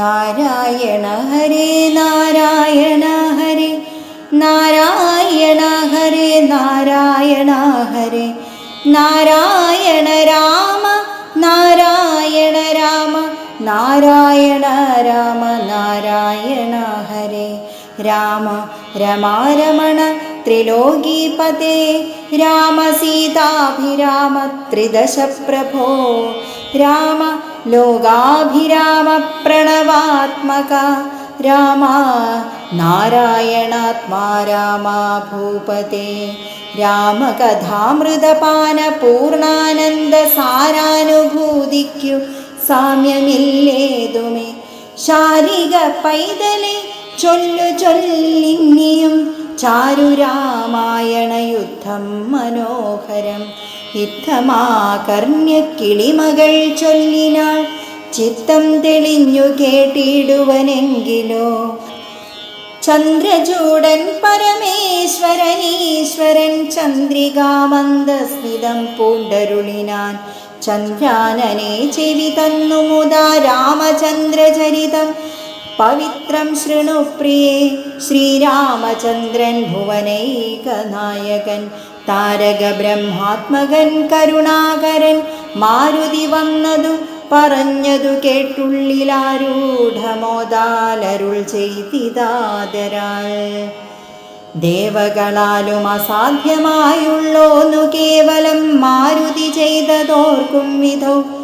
നാരായണ ഹരേ നാരായണ ഹരേ. നാരായണ ഹരേ നാരായണ ഹരേ. നാരായണ രാമ നാരായണ രാമ. നാരായണ രാമ നാരായണ ഹരേ. രാമ രമാരമണ ത്രിലോകീപതേ രാമ സീതാഭിരാമ ത്രിദശ പ്രഭോ രാമ ലോകാഭിരാമ പ്രണവാത്മക രാമ നാരായണാത്മാ രാമ ഭൂപതേ. രാമകഥാമൃതപാന പൂർണാനന്ദ സാരാനുഭൂതിക്കു സാമ്യമില്ലേതുമേ. ശാരിക പൈതലെ ചൊല്ലു ചൊല്ലിന്നിയും ചാരുരാമായണ യുദ്ധം മനോഹരം. യുദ്ധമാകർണ്യ കിളിമകൾ ചൊല്ലിനാൾ ചിത്തം തെളിഞ്ഞു കേട്ടിടുവനെങ്കിലോ? ചന്ദ്രചൂടൻ പരമേശ്വരനീശ്വരൻ ചന്ദ്രികാമന്ദസ്മിതം പൂണ്ടരുളിനാൻ ചന്ദ്രാനനെ ചെവി തന്നു മുതാ രാമചന്ദ്രചരിതം. പവിത്രം ശൃണു പ്രിയേ ശ്രീരാമചന്ദ്രൻ ഭുവനൈകനായകൻ. താരക ബ്രഹ്മാത്മകൻ കരുണാകരൻ മാരുതി വന്നതു പറഞ്ഞതു കേട്ടുള്ളിലാരൂഢമോദാലരുൾ ചെയ്തിതാദരാൾ ദേവകളാലും അസാധ്യമായുള്ളോന്നു കേവലം മാരുതി ചെയ്തതോർക്കും വിധൗ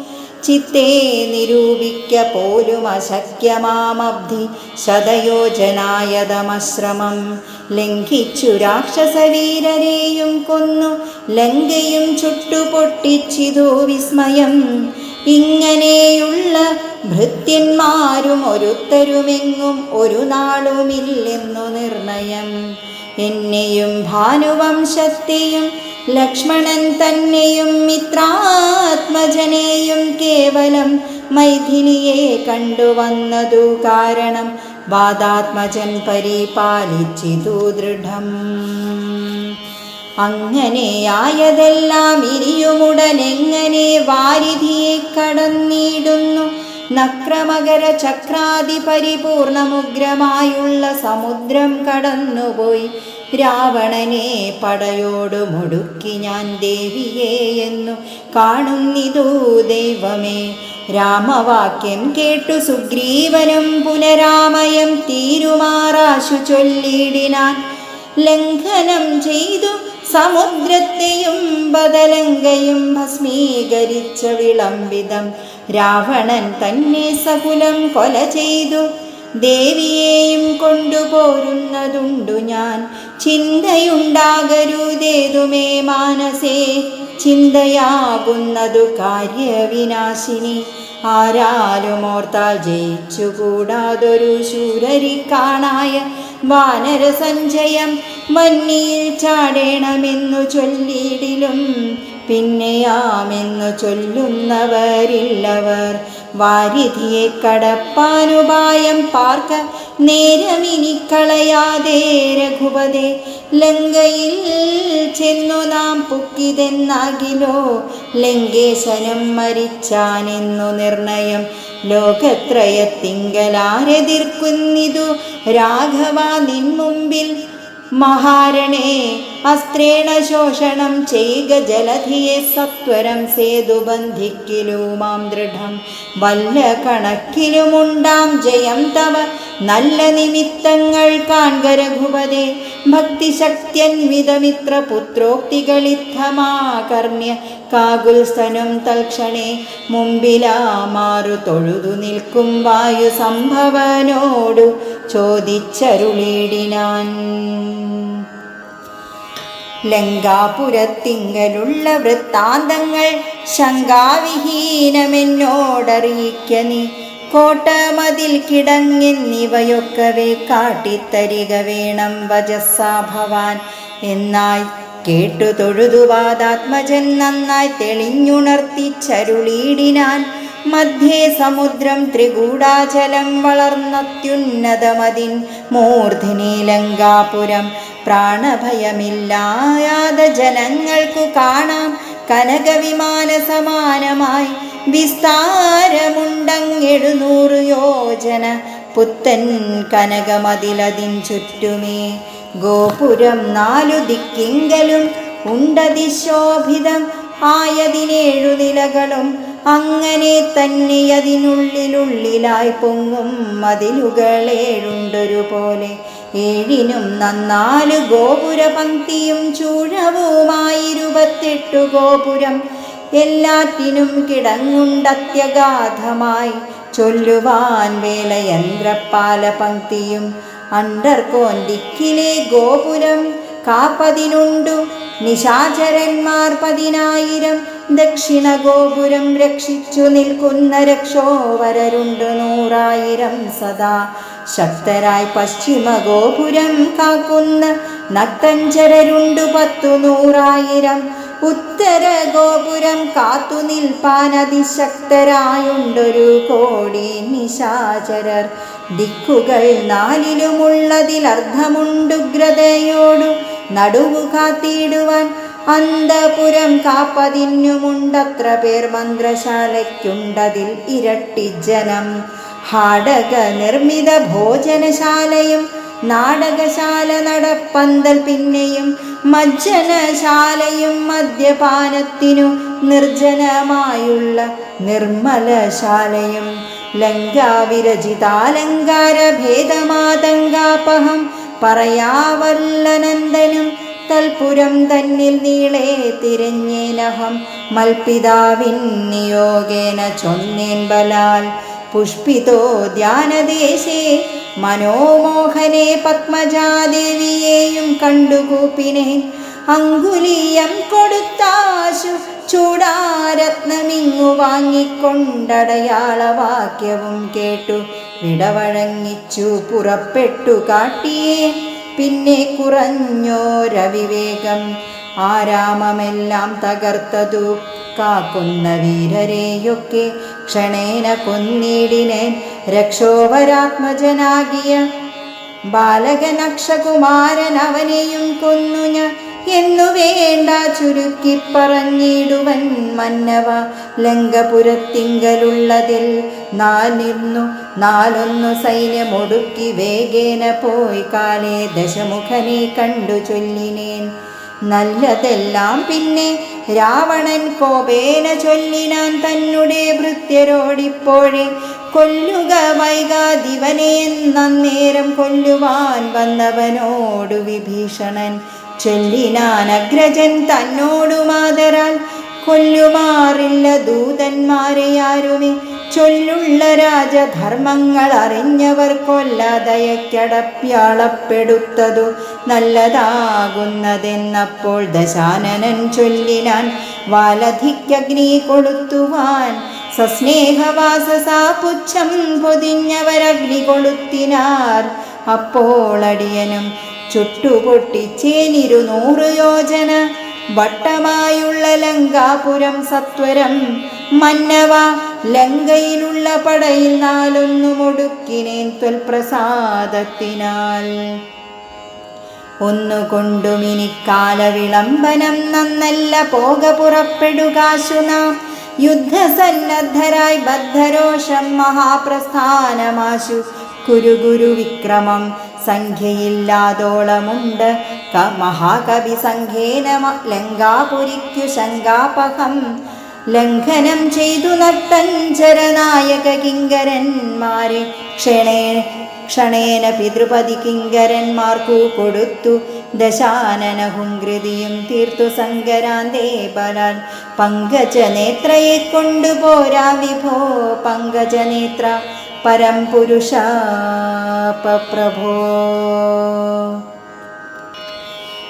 ചിത്തേ നിരൂപിക്ക പോലും അശക്യമാമബ്ധി ശതയോജനായതമശ്രമം. ലംഘിച്ചു രാക്ഷസവീരരെയും കൊന്നു ലങ്കയും ചുട്ടുപൊട്ടിച്ചിതോ വിസ്മയം. ഇങ്ങനെയുള്ള ഭൃത്യന്മാരും ഒരുത്തരുമെങ്ങും ഒരു നാളുമില്ലെന്നു നിർണയം. എന്നെയും ഭാനുവംശത്തെയും ലക്ഷ്മണൻ തന്നെയും മിത്രാത്മജനെയും കേവലം മൈഥിലിയെ കണ്ടുവന്നതു കാരണം വാദാത്മജൻ പരിപാലിച്ചിതു ദൃഢം. അങ്ങനെയായതെല്ലാം ഇനിയുമുടനെങ്ങനെ വാരിധിയെ കടന്നിടുന്നു? നക്രമകര ചക്രാതി പരിപൂർണമുഗ്രമായുള്ള സമുദ്രം കടന്നുപോയി. രാവണനെ പടയോടു മുടുക്കി ഞാൻ ദേവിയെ എന്നു കാണുന്നിതു ദൈവമേ. രാമവാക്യം കേട്ടു സുഗ്രീവനും പുനരാമയം തീരുമാറാശു ചൊല്ലിടിനാൻ. ലംഘനം ചെയ്തു സമുദ്രത്തെയും ബദലങ്കയും ഭസ്മീകരിച്ച വിളംബിതം. രാവണൻ തന്നെ സകുലം കൊല ചെയ്തു. ദേവിയെയും കൊണ്ടുപോരുന്നതുണ്ടു ഞാൻ. ചിന്തയുണ്ടാകരുതേതുമേ മാനസേ. ചിന്തയാകുന്നതു കാര്യവിനാശിനി. ആരാലും ഓർത്താൽ ജയിച്ചുകൂടാതൊരു ശൂരരിക്കാണായ കാണായ വാനരസഞ്ചയം മഞ്ഞിയിൽ ചാടേണമെന്നു ചൊല്ലിയിടിലും. പിന്നെയാമെന്നു ചൊല്ലുന്നവരില്ലവർ. വാരിധിയെ കടപ്പാനുപായം പാർക്ക. നേരമിനി കളയാതെ രഘുപതേ ലങ്കയിൽ ചെന്നു നാം പുക്കിതെന്നാകിലോ? ലങ്കേശനും മരിച്ചാനെന്നു നിർണയം. ലോകത്രയത്തിങ്കലാരെതിർക്കുന്നിതു രാഘവ നിൻ മുമ്പിൽ മഹാരണേ അസ്ത്രേണ ശോഷണം ചെയ്യുക ജലധിയെ സത്വരം സേതു മാം ദൃഢം. വല്ല കണക്കിലുമുണ്ടാം ജയം തവ. നല്ല നിമിത്തങ്ങൾ കാൺക രഘുപതേ ഭക്തിശക്തിയന്വിതമിത്ര പുത്രോക്തികളിത്തമാകർണ്യ കാകുൽസ്ഥനും തൽക്ഷണേ മുമ്പിലാമാറു തൊഴുതു നിൽക്കും വായു സംഭവനോടു ചോദിച്ചരുളിടിനാൻ. ലങ്കാപുരത്തിങ്കലുള്ള വൃത്താന്തങ്ങൾ ശങ്കാവിഹീനമെന്നോടറിയിക്ക നീ. കോട്ടമതിൽ കിടങ്ങെന്നിവയൊക്കവേ കാട്ടിത്തരിക വേണം വജസ്സാ ഭവാൻ. എന്നായി കേട്ടു തൊഴുതുവാദാത്മജൻ നന്നായി തെളിഞ്ഞുണർത്തിച്ചരുളീടിനാൻ മധ്യേ സമുദ്രം ത്രികൂടാചലം വളർന്നത്യുന്നതമതിൻ. മൂർധിനി ലങ്കാപുരം പ്രാണഭയമില്ലായാതെ ജനങ്ങൾക്കു കാണാം കനകവിമാന സമാനമായി വിസ്താരമുണ്ടങ്ങെഴുന്നൂറ് യോജന പുത്തൻ കനകമതിലതിൻ ചുറ്റുമേ. ഗോപുരം നാലു ദിക്കിങ്കലും ഉണ്ടതിശോഭിതം ആയതിനേഴു നിലകളും അങ്ങനെ തന്നെ അതിനുള്ളിലുള്ളിലായി പൊങ്ങും മതിലുകളേഴുണ്ടൊരു പോലെ ഏഴിനും നന്നാൽ ഗോപുര പങ്ക്തിയും ചൂഴവുമായിരുപത്തെട്ടു ഗോപുരം. എല്ലാറ്റിനും കിടങ്ങുണ്ടത്യഗാധമായി ചൊല്ലുവാൻ വേലയന്ത്രപ്പാല പങ്ക്തിയും അണ്ടർകോൻ ദിക്കിലെ ഗോപുരം കാപ്പതിനുണ്ടു. നിശാചരന്മാർ പതിനായിരം ദക്ഷിണ ഗോപുരം രക്ഷിച്ചു നിൽക്കുന്ന രക്ഷോവരരുണ്ട് നൂറായിരം സദാ. ശക്തരായി പശ്ചിമ ഗോപുരം കാക്കുന്ന നക്തഞ്ചരരുണ്ട് പത്തു നൂറായിരം. ഉത്തര ഗോപുരം കാത്തു നിൽപ്പാൻ അതിശക്തരായുണ്ടൊരു കോടി നിശാചരർ. ദിക്കുകൾ നാലിലുമുള്ളതിൽ അർത്ഥമുണ്ടുഗ്രതയോടു നടുവു കാത്തിടുവാൻ അന്തപുരം കാപ്പതിന്നുമുണ്ടത്ര പേർ മന്ത്രശാലയ്ക്കുണ്ടതിൽ ഇരട്ടി ജനം. ഹാടക നിർമ്മിത ഭോജനശാലയും നാടകശാല നടപ്പന്തൽ പിന്നെയും മജ്ജനശാലയും മദ്യപാനത്തിനു നിർജനമായുള്ള നിർമ്മലശാലയും. ലങ്കാവിരചിതാലങ്കാര ഭേദമാതങ്കാപഹം പറയാവല്ലനന്ദനും തൽപുരം തന്നിൽ നീളെ തിരഞ്ഞേനഹം മൽപിതാവിൻ നിയോഗേന ചൊന്നേൻ ബലാൽ. പുഷ്പിതോ ധ്യാനദേശേ മനോമോഹനെ പത്മജാദേവിയെയും കണ്ടുകൂപ്പിനെ. അങ്കുലീയം കൊടുത്താശു ചൂടാരത്നമിങ്ങു വാങ്ങിക്കൊണ്ടടയാളവാക്യവും കേട്ടു. വിടവഴങ്ങിച്ചു പുറപ്പെട്ടു കാട്ടിയേ. പിന്നെ കുറഞ്ഞോരവിവേകം ആരാമമെല്ലാം തകർത്തതു. കാക്കുന്ന വീരരെയൊക്കെ ക്ഷണേന കൊന്നിടിനേൻ രക്ഷോവരാത്മജനാകിയ ബാലകനക്ഷകുമാരൻ അവനെയും കൊന്നു ഞാൻ. എന്നു വേണ്ട ചുരുക്കി പറഞ്ഞിടുവൻ മന്നവ. ലങ്കപുരത്തിങ്കലുള്ളതിൽ നാലിന്നു നാലൊന്നു സൈന്യമൊടുക്കി വേഗേന പോയി കാലേ ദശമുഖനെ കണ്ടു ചൊല്ലിനേൻ. നല്ലതെല്ലാം പിന്നെ രാവണൻ കോപേന ചൊല്ലിനാൻ തന്നെ ഭൃത്യരോടിപ്പോഴേ. കൊല്ലുക വൈകാതിവനെ നന്നേരം കൊല്ലുവാൻ വന്നവനോടു വിഭീഷണൻ. ചൊല്ലിനാൻ അഗ്രജൻ തന്നോടു മാതരാൽ കൊല്ലുമാറില്ല ദൂതന്മാരെ ആരുമേ? ചൊല്ലുള്ള രാജധർമ്മങ്ങൾ അറിഞ്ഞവർ കൊല്ലാതയക്കടപ്യാളപ്പെടുത്തതു നല്ലതാകുന്നതെന്നപ്പോൾ ദശാനനൻ ചൊല്ലിനാൻ വാലധിക്കഗ്നി കൊളുത്തുവാൻ സസ്നേഹവാസസാ പുച്ഛം പൊതിഞ്ഞവരഗ്നി കൊളുത്തിനാർ അപ്പോൾ അടിയനും ചുട്ടുപൊട്ടിച്ചേനിരുന്നൂറ് യോജന വട്ടമായുള്ള ലങ്കാപുരം സത്വരം. മന്നവ ലങ്കയിലുള്ള പടയിൽ നാലൊന്നു മുടുക്കിനേൻ ത്വൽപ്രസാദത്തിനാൽ ഒന്നുകൊണ്ടുമിനിക്കാല വിളംബനം നന്നല്ല പോക പുറപ്പെടുകാശു നാം യുദ്ധസന്നദ്ധരായി ബദ്ധരോഷം മഹാപ്രസ്ഥാനമാശു. കുരു ഗുരു വിക്രമം സംഖ്യയില്ലാതോളമുണ്ട്. മഹാകവി സംഖ്യേന ലങ്കാപുരിക്കു ശങ്കാപഹം ലംഘനം ചെയ്തു നട്ടഞ്ചരനായക കിങ്കരന്മാരെ. ക്ഷണേ ക്ഷണേന പിതൃപതി കിങ്കരന്മാർക്കു കൊടുത്തു. ദശാനന ഹുങ്കൃതിയും തീർത്തു സങ്കരാന്തേ ബലാൽ. പങ്കജനേത്രയെ കൊണ്ടുപോരാ വിഭോ പങ്കജനേത്ര പരം പുരുഷ പ്രഭോ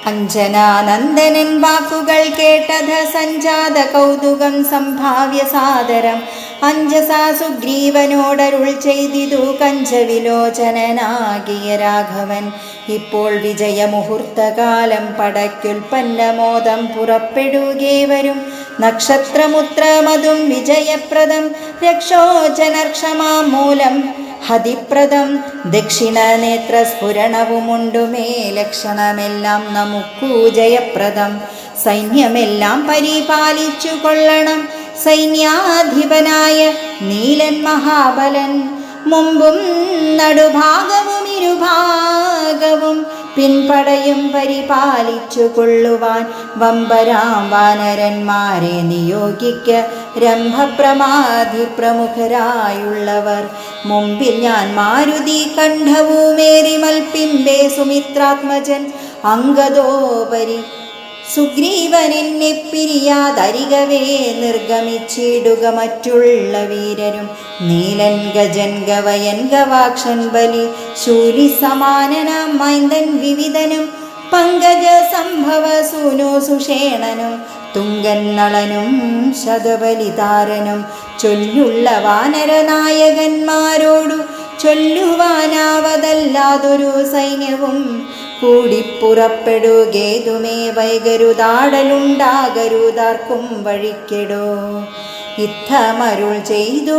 അഞ്ജനാനന്ദനൻ വാക്കുകൾ കേട്ടത് സഞ്ജാത കൗതുകം സംഭാവ്യ സാദരം അഞ്ജസാ സുഗ്രീവനോടരുൾ ചെയ്തിതു കഞ്ചവിലോചനനാകിയ രാഘവൻ. ഇപ്പോൾ വിജയമുഹൂർത്തകാലം പടയ്ക്കുൽപ്പന്നമോദം പുറപ്പെടുകേ വരും നക്ഷത്രമുത്രമതും വിജയപ്രദം. രക്ഷോജനർക്ഷമാം മൂലം ഹതിപ്രദം. ദക്ഷിണനേത്ര സ്ഫുരണവുമുണ്ടുമേ ലക്ഷണമെല്ലാം നമുക്കു ജയപ്രദം. സൈന്യമെല്ലാം പരിപാലിച്ചു കൊള്ളണം സൈന്യാധിപനായ നീലൻ മഹാബലൻ. മുമ്പും നടുഭാഗവും ഇരുഭാഗവും പിൻപടയും പരിപാലിച്ചു കൊള്ളുവാൻ വമ്പരാം വാനരന്മാരെ നിയോഗിക്ക രംഭപ്രമാധി പ്രമുഖരായുള്ളവർ. മുമ്പിൽ ഞാൻ മാരുതി കണ്ഠവുമേറി മൽപ്പിമ്പേ സുമിത്രാത്മജൻ അങ്കദോപരി സുഗ്രീവനെന്നെ പിരിയാതരികവേ നിർഗമിച്ചിടുക മറ്റുള്ള വീരരും. നീലൻ ഗജൻ ഗവയൻ ഗവാക്ഷൻ ബലി ശൂലി സമാനനാം മൈന്ദൻ വിവിധനും. പങ്കജ സംഭവ സൂനോ സുഷേണനും. തുങ്കൻ നളനും ശതബലിതാരനും. ചൊല്ലുള്ള വാനരനായകന്മാരോടു ചൊല്ലുവാനാവതല്ലാതൊരു സൈന്യവും കൂടിപ്പുറപ്പെടുകേതുമേ വൈകരുതാടലുണ്ടാകരുതാർക്കും വഴിക്കെടോ. ഇത്തമരുൾ ചെയ്തു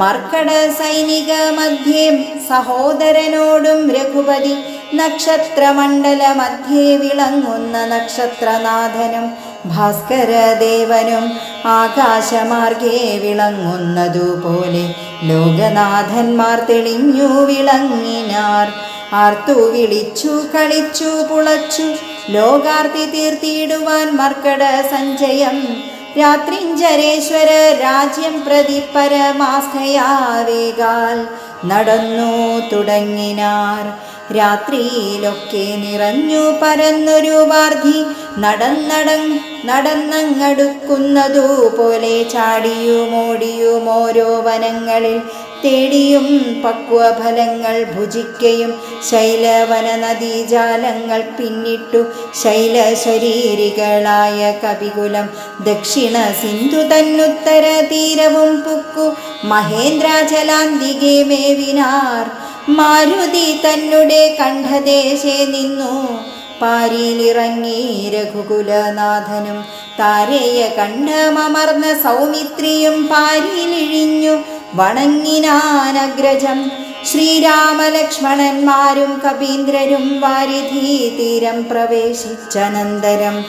മർക്കട സൈനിക മധ്യേ സഹോദരനോടും രഘുപതി നക്ഷത്രമണ്ഡല മധ്യേ വിളങ്ങുന്ന നക്ഷത്രനാഥനും ഭാസ്കരദേവനും ആകാശമാർഗേ വിളങ്ങുന്നതുപോലെ ലോകനാഥന്മാർ തെളിഞ്ഞു വിളങ്ങിനാർ. ആർത്തു വിളിച്ചു കളിച്ചു പുളച്ചു. ലോകാർത്തി തീർത്തിയിടുവാൻ മർക്കട സഞ്ചയം. രാത്രിഞ്ചരേശ്വര രാജ്യം പ്രതി പരമാസ്ഥയാവേകാൽ നടന്നു തുടങ്ങിനാർ. രാത്രിയിലൊക്കെ നിറഞ്ഞു പരന്നൊരു വാർധി നടന്നടങ് നടന്നങ്ങടുക്കുന്നതു പോലെ ഓരോ വനങ്ങളിൽ തേടിയും പക്വഫലങ്ങൾ ഭുജിക്കയും ശൈലവന നദീജാലങ്ങൾ പിന്നിട്ടു ശൈലശരീരികളായ കവികുലം ദക്ഷിണ സിന്ധു തന്നുത്തര തീരവും പുക്കു മഹേന്ദ്രാചലാന്തികെ മേവിനാർ. മാരുതി തന്നെ കണ്ഠദേശേ നിന്നു. പാരിയിലിറങ്ങി രഘുകുലനാഥനും താരയെ കണ്ഠമമർന്ന സൗമിത്രിയും പാരിയിലിഴിഞ്ഞു. വണങ്ങിനാനഗ്രജം. ശ്രീരാമലക്ഷ്മണന്മാരും കപീന്ദ്രരും വാരിധി തീരം പ്രവേശിച്ചനന്തരം.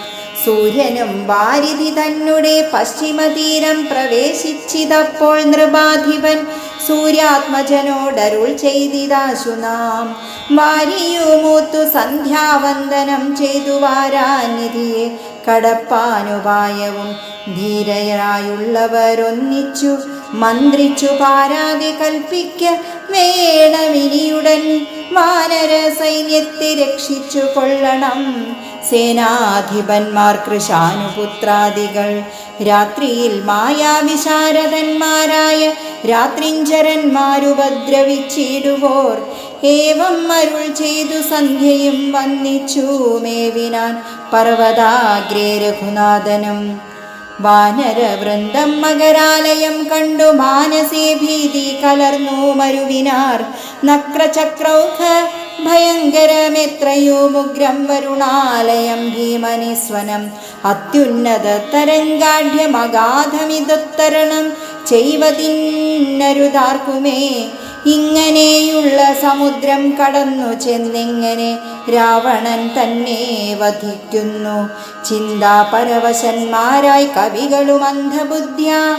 സൂര്യനും വാരിധി തന്നെ പശ്ചിമതീരം പ്രവേശിച്ചിതപ്പോൾ നൃപാധിപൻ സൂര്യാത്മജനോടരുൾ ചെയ്തിതാശു നാം. വാരിയുമൂത്തു സന്ധ്യാവന്ദനം ചെയ്തു വാരാനിധിയെ കടപ്പാനുപായവും ധീരരായുള്ളവരൊന്നിച്ചു മന്ത്രിച്ചു പാരാതി കൽപ്പിക്ക വേണമിനിയുടൻ വാനര സൈന്യത്തെ രക്ഷിച്ചു കൊള്ളണം. സേനാധിപന്മാർ കൃശാനുപുത്രാദികൾ രാത്രിയിൽ മായാവിശാരദന്മാരായ രാത്രിഞ്ചരന്മാരുപദ്രവിച്ചിടുവോർ. ഏവം അരുൾ ചെയ്തു സന്ധ്യയും വന്നിച്ചു മേവിനാൻ പർവതാഗ്രേ രഘുനാഥനും. വാനരവൃന്ദം മകരാലയം കണ്ടു മാനസേ ഭീതി കലർന്നു മരുവിനാർ. നക്രചക്രൗഖ ഭയങ്കരമെത്രയോ മുഗ്രം വരുണാലയം ഭീമനിസ്വനം. അത്യുന്നത തരംഗാഢ്യമഗാധമിതുത്തരണം ചെയ്വതിന്നരുതാർക്കുമേ. ഇങ്ങനെയുള്ള സമുദ്രം കടന്നു ചെന്നിങ്ങനെ രാവണൻ തന്നെ വധിക്കുന്നു. ചിന്താപരവശന്മാരായി കവികളും അന്ധബുദ്ധ്യ.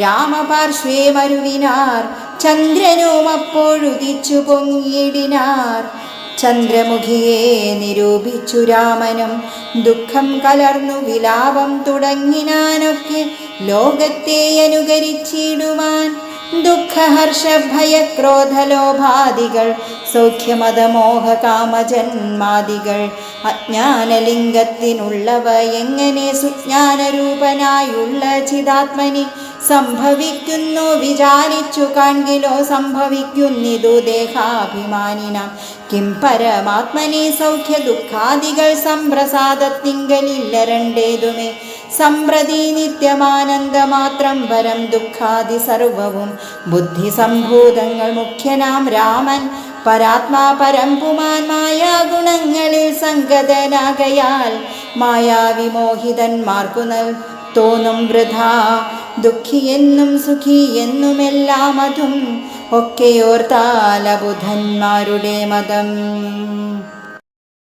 രാമപാർശ്വേ മരുവിനാർ ചന്ദ്രനും അപ്പോഴുദിച്ചു പൊങ്ങിയിടിനാർ. ചന്ദ്രമുഖിയെ നിരൂപിച്ചു രാമനും ദുഃഖം കലർന്നു വിലാപം തുടങ്ങിനാനൊക്കെ ലോകത്തെ അനുകരിച്ചിടുവാൻ. ദുഃഖഹർഷ സൗഖ്യമതമോഹകാമജന്മാദികൾ. സൗഖ്യമതമോഹ കാമജന്മാദികൾ അജ്ഞാനലിംഗത്തിനുള്ളവ എങ്ങനെ സുജ്ഞാനരൂപനായുള്ള ചിതാത്മനി സംഭവിക്കുന്നു വിചാരിച്ചു കാൺകിലോ സംഭവിക്കുന്നിതു ദേഹാഭിമാനിനാം. കിം പരമാത്മനി സൗഖ്യ ദുഃഖാദികൾ സംപ്രസാദത്തിങ്കലില്ല രണ്ടേതുമേ. സമ്പ്രതി നിത്യമാനന്ദമാത്രം വരം ദുഃഖാദി സർവവും. ബുദ്ധി സംഭൂതങ്ങൾ മുഖ്യനാം രാമൻ. പരാത്മാ പരം പുമാൻ മായാഗുണങ്ങളിൽ സംഗതനാകയാൽ. മായാവിമോഹിതന്മാർക്കു നൽ തോന്നും വൃഥാ. ദുഃഖിയെന്നും സുഖിയെന്നുമെല്ലാം അതും ഒക്കെയോർത്താല ബുധന്മാരുടെ മതം.